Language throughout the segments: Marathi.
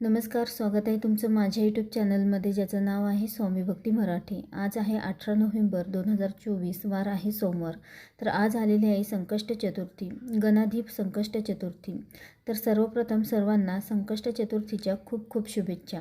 नमस्कार स्वागत आहे तुमचं माझ्या यूट्यूब चॅनलमध्ये ज्याचं नाव आहे स्वामी भक्ती मराठी. आज आहे अठरा नोव्हेंबर दोन हजार चोवीस वार आहे सोमवार. तर आज आलेली आहे संकष्ट चतुर्थी गणाधीप संकष्ट चतुर्थी. तर सर्वप्रथम सर्वांना संकष्ट चतुर्थीच्या खूप खूप शुभेच्छा.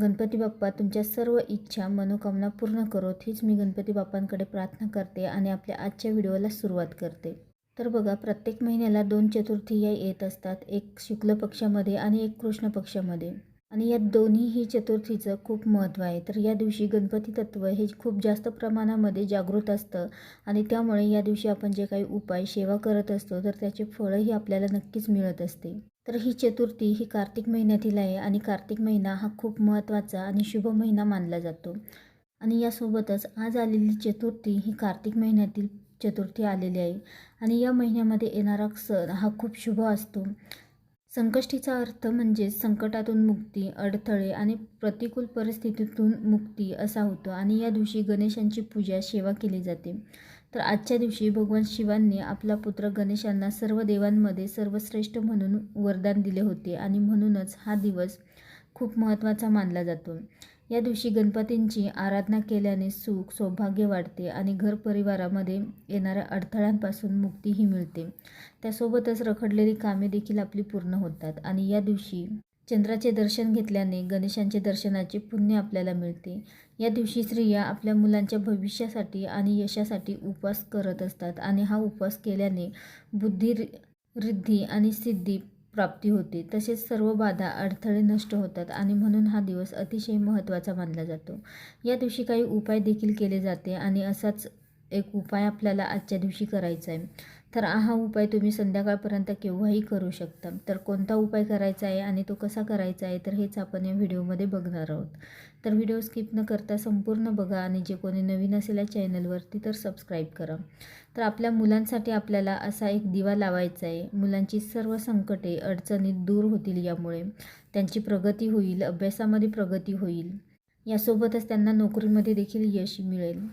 गणपती बाप्पा तुमच्या सर्व इच्छा मनोकामना पूर्ण करोत हीच मी गणपती बाप्पांकडे प्रार्थना करते आणि आपल्या आजच्या व्हिडिओला सुरुवात करते. तर बघा प्रत्येक महिन्याला दोन चतुर्थी या येत असतात एक शुक्ल पक्षामध्ये आणि एक कृष्ण पक्षामध्ये. आणि या दोन्हीही चतुर्थीचं खूप महत्त्व आहे. तर या दिवशी गणपती तत्व हे खूप जास्त प्रमाणामध्ये जागृत असतं आणि त्यामुळे या दिवशी आपण जे काही उपाय सेवा करत असतो तर त्याचे फळंही आपल्याला नक्कीच मिळत असते. तर ही चतुर्थी ही कार्तिक महिन्यातील आहे आणि कार्तिक महिना हा खूप महत्त्वाचा आणि शुभ महिना मानला जातो. आणि यासोबतच आज आलेली चतुर्थी ही कार्तिक महिन्यातील चतुर्थी आलेली आहे. आणि या महिन्यामध्ये येणारा सण हा खूप शुभ असतो. संकष्टीचा अर्थ म्हणजे संकटातून मुक्ती अडथळे आणि प्रतिकूल परिस्थितीतून मुक्ती असा होतो. आणि या दिवशी गणेशांची पूजा सेवा केली जाते. तर आजच्या दिवशी भगवान शिवांनी आपला पुत्र गणेशांना सर्व देवांमध्ये सर्वश्रेष्ठ म्हणून वरदान दिले होते. आणि म्हणूनच हा दिवस खूप महत्त्वाचा मानला जातो. या दिवशी गणपतींची आराधना केल्याने सुख सौभाग्य वाढते आणि घर परिवारामध्ये येणाऱ्या अडथळ्यांपासून मुक्तीही मिळते. त्यासोबतच रखडलेली कामे देखील आपली पूर्ण होतात आणि या दिवशी चंद्राचे दर्शन घेतल्याने गणेशांचे दर्शनाचे पुण्य आपल्याला मिळते. या दिवशी स्त्रिया आपल्या मुलांच्या भविष्यासाठी आणि यशासाठी उपवास करत असतात आणि हा उपवास केल्याने बुद्धी रिद्धी आणि सिद्धी प्राप्ती होते. तसेच सर्व बाधा अडथळे नष्ट होतात आणि म्हणून हा दिवस अतिशय महत्त्वाचा मानला जातो. या दिवशी काही उपाय देखील केले जाते आणि असाच एक उपाय आपल्याला आजच्या दिवशी करायचा आहे तर हा उपाय तुम्ही संध्याकाळपर्यंत केव्हाही करू शकता. तर कोणता उपाय करायचा आहे आणि तो कसा करायचा आहे तर हेच आपण या व्हिडिओमध्ये बघणार आहोत. तर व्हिडिओ स्किप न करता संपूर्ण बघा आणि जे कोणी नवीन असेल या चॅनलवरती तर सबस्क्राईब करा. तर आपल्या मुलांसाठी आपल्याला असा एक दिवा लावायचा आहे. मुलांची सर्व संकटे अडचणी दूर होतील यामुळे. त्यांची प्रगती होईल अभ्यासामध्ये प्रगती होईल. यासोबतच त्यांना नोकरीमध्ये देखील यश मिळेल.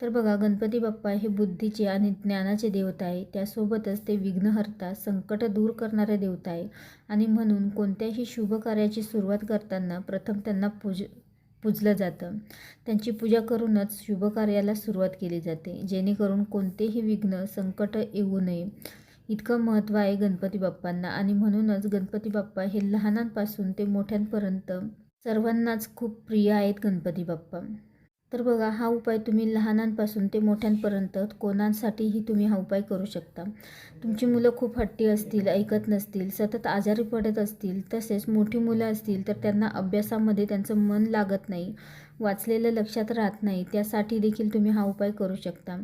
तर बघा गणपती बाप्पा हे बुद्धीचे आणि ज्ञानाचे देवता आहे. त्यासोबतच ते विघ्नहर्ता संकट दूर करणारे देवता आहे. आणि म्हणून कोणत्याही शुभ कार्याची सुरुवात करताना प्रथम त्यांना पूज पूजलं जातं. त्यांची पूजा करूनच शुभ कार्याला सुरुवात केली जाते. जेणेकरून कोणतेही विघ्न संकट येऊ नये. इतकं महत्त्व आहे गणपती बाप्पांना. आणि म्हणूनच गणपती बाप्पा हे लहानांपासून ते मोठ्यांपर्यंत सर्वांनाच खूप प्रिय आहेत गणपती बाप्पा. तर बघा हा उपाय तुम्ही लहानांपासून ते मोठ्यांपर्यंत कोणासाठीही तुम्ही हा उपाय करू शकता. तुमची मुलं खूप हट्टी असतील ऐकत नसतील सतत आजारी पडत असतील तसेच मोठी मुलं असतील तर त्यांना अभ्यासामध्ये त्यांचं मन लागत नाही वाचलेलं लक्षात राहत नाही त्यासाठी देखील तुम्ही हा उपाय करू शकता.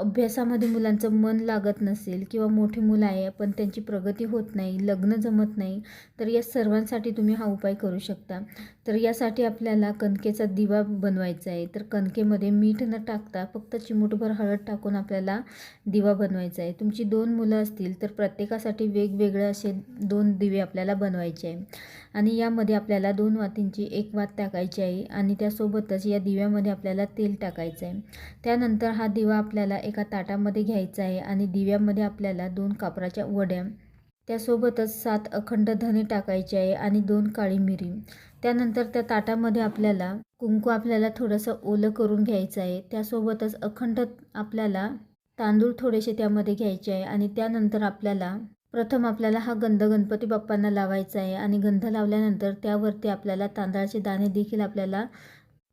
अभ्यासामध्ये मुलांचं मन लागत नसेल किंवा मोठी मुलं आहे पण त्यांची प्रगती होत नाही लग्न जमत नाही तर या सर्वांसाठी तुम्ही हा उपाय करू शकता. तर यासाठी आपल्याला कणकेचा दिवा बनवायचा आहे. तर कणकेमध्ये मीठ न टाकता फक्त चिमूटभर हळद टाकून आपल्याला दिवा बनवायचा आहे. तुमची दोन मुलं असतील तर प्रत्येकासाठी वेगवेगळे असे दोन दिवे आपल्याला बनवायचे आहे. आणि यामध्ये आपल्याला दोन वातींची एक वात टाकायची आहे आणि त्यासोबतच या दिव्यामध्ये आपल्याला तेल टाकायचं आहे. त्यानंतर हा दिवा आपल्याला एका ताटामध्ये घ्यायचा आहे आणि दिव्यामध्ये आपल्याला दोन कापराच्या वड्या त्यासोबतच सात अखंड धने टाकायचे आहे आणि दोन काळी मिरी. त्यानंतर त्या ताटामध्ये आपल्याला कुंकू आपल्याला थोडंसं ओलं करून घ्यायचं आहे. त्यासोबतच अखंड आपल्याला तांदूळ थोडेसे त्यामध्ये घ्यायचे आहे आणि त्यानंतर आपल्याला प्रथम आपल्याला हा गंध गणपती बाप्पांना लावायचा आहे आणि गंध लावल्यानंतर त्यावरती आपल्याला तांदळाचे दाणे देखील आपल्याला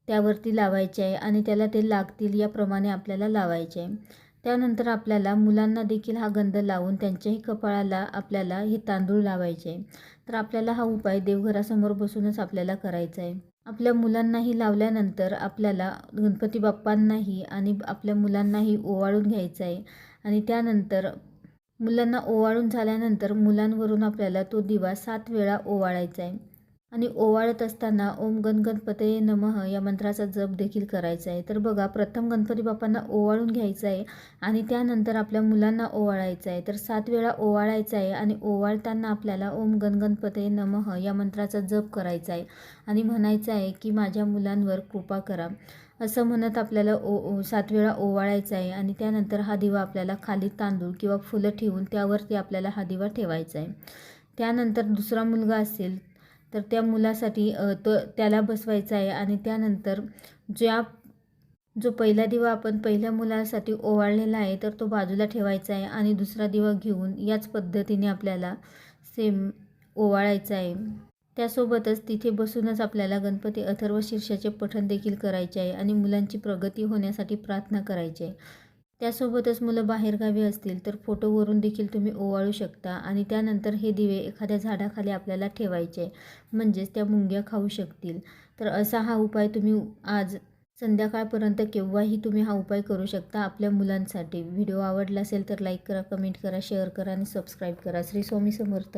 त्यावरती लावायचे आहे आणि त्याला ते लागतील याप्रमाणे आपल्याला लावायचे आहे. त्यानंतर आपल्याला मुलांना देखील हा गंध लावून त्यांच्याही कपाळाला आपल्याला हे तांदूळ लावायचे आहे. तर आपल्याला हा उपाय देवघरासमोर बसूनच आपल्याला करायचा आहे. आपल्या मुलांनाही लावल्यानंतर आपल्याला गणपती बाप्पांनाही आणि आपल्या मुलांनाही ओवाळून घ्यायचं आहे. आणि त्यानंतर मुलांना ओवाळून झाल्यानंतर मुलांवरून आपल्याला तो दिवा सात वेळा ओवाळायचा आहे. आणि ओवाळत असताना ओम गण गणपतये नमः या मंत्राचा जप देखील करायचा आहे. तर बघा प्रथम गणपती बाप्पांना ओवाळून घ्यायचं आहे आणि त्यानंतर आपल्या मुलांना ओवाळायचं आहे. तर सात वेळा ओवाळायचं आहे आणि ओवाळताना आपल्याला ओम गण गणपतये नमः या मंत्राचा जप करायचा आहे. आणि म्हणायचं आहे की माझ्या मुलांवर कृपा करा. असं म्हणत आपल्याला ओ सात वेळा ओवाळायचं आहे आणि त्यानंतर हा दिवा आपल्याला खाली तांदूळ किंवा फुलं ठेवून त्यावरती आपल्याला हा दिवा ठेवायचा आहे. त्यानंतर दुसरा मुलगा असेल तर त्या मुलासाठी तो त्याला बसवायचा आहे आणि त्यानंतर ज्या जो पहिला दिवा आपण पहिल्या मुलासाठी ओवाळलेला आहे तर तो बाजूला ठेवायचा आहे आणि दुसरा दिवा घेऊन याच पद्धतीने आपल्याला सेम ओवाळायचा आहे. त्यासोबतच तिथे बसूनच आपल्याला गणपती अथर्व शीर्षाचे पठण देखील करायचे आहे आणि मुलांची प्रगती होण्यासाठी प्रार्थना करायची आहे. त्यासोबतच मुलं बाहेरगावी असतील तर फोटोवरून देखील तुम्ही ओवाळू शकता आणि त्यानंतर हे दिवे एखाद्या झाडाखाली आपल्याला ठेवायचे म्हणजेच त्या मुंग्या खाऊ शकतील. तर असा हा उपाय तुम्ही आज संध्याकाळपर्यंत केव्हाही तुम्ही हा उपाय करू शकता आपल्या मुलांसाठी. व्हिडिओ आवडला असेल तर लाईक करा कमेंट करा शेअर करा आणि सबस्क्राईब करा. श्री स्वामी समर्थ.